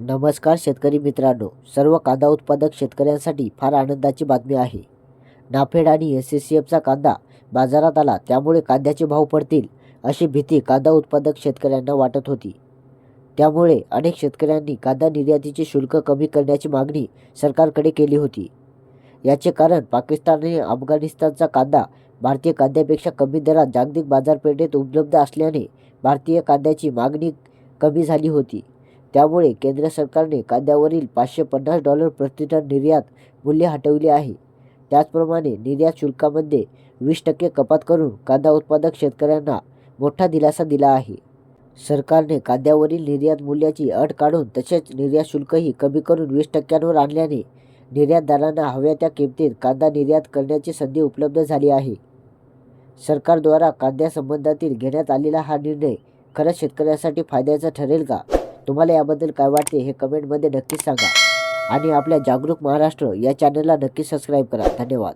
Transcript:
नमस्कार शेतकरी मित्रांनो सर्व कांदा उत्पादक शेतकऱ्यांसाठी फार आनंदाची बातमी आहे. नाफेड आणि एस सी सी एफचा कांदा बाजारात आला त्यामुळे कांद्याचे भाव पडतील अशी भीती कांदा उत्पादक शेतकऱ्यांना वाटत होती. त्यामुळे अनेक शेतकऱ्यांनी कांदा निर्यातीचे शुल्क कमी करण्याची मागणी सरकारकडे केली होती. याचे कारण पाकिस्तान आणि अफगाणिस्तानचा कांदा भारतीय कांद्यापेक्षा कमी दरात जागतिक बाजारपेठेत उपलब्ध असल्याने भारतीय कांद्याची मागणी कमी झाली होती. त्यामुळे केंद्र सरकारने कांद्यावरील पाचशे पन्नास डॉलर प्रतिटन निर्यात मूल्य हटवले आहे. त्याचप्रमाणे निर्यात शुल्कामध्ये वीस टक्के कपात करून कांदा उत्पादक शेतकऱ्यांना मोठा दिलासा दिला आहे. सरकारने कांद्यावरील निर्यात मूल्याची अट काढून तसेच निर्यात शुल्कही कमी करून वीस टक्क्यांवर आणल्याने निर्यातदारांना हव्या त्या किमतीत कांदा निर्यात करण्याची संधी उपलब्ध झाली आहे. सरकारद्वारा कांद्यासंबंधातील घेण्यात आलेला हा निर्णय खरंच शेतकऱ्यांसाठी फायद्याचा ठरेल का? तुम्हाला याबद्दल काय वाटते हे कमेंटमध्ये नक्कीच सांगा. आणि आपल्या जागरूक महाराष्ट्र या चॅनलला नक्की सबस्क्राईब करा. धन्यवाद.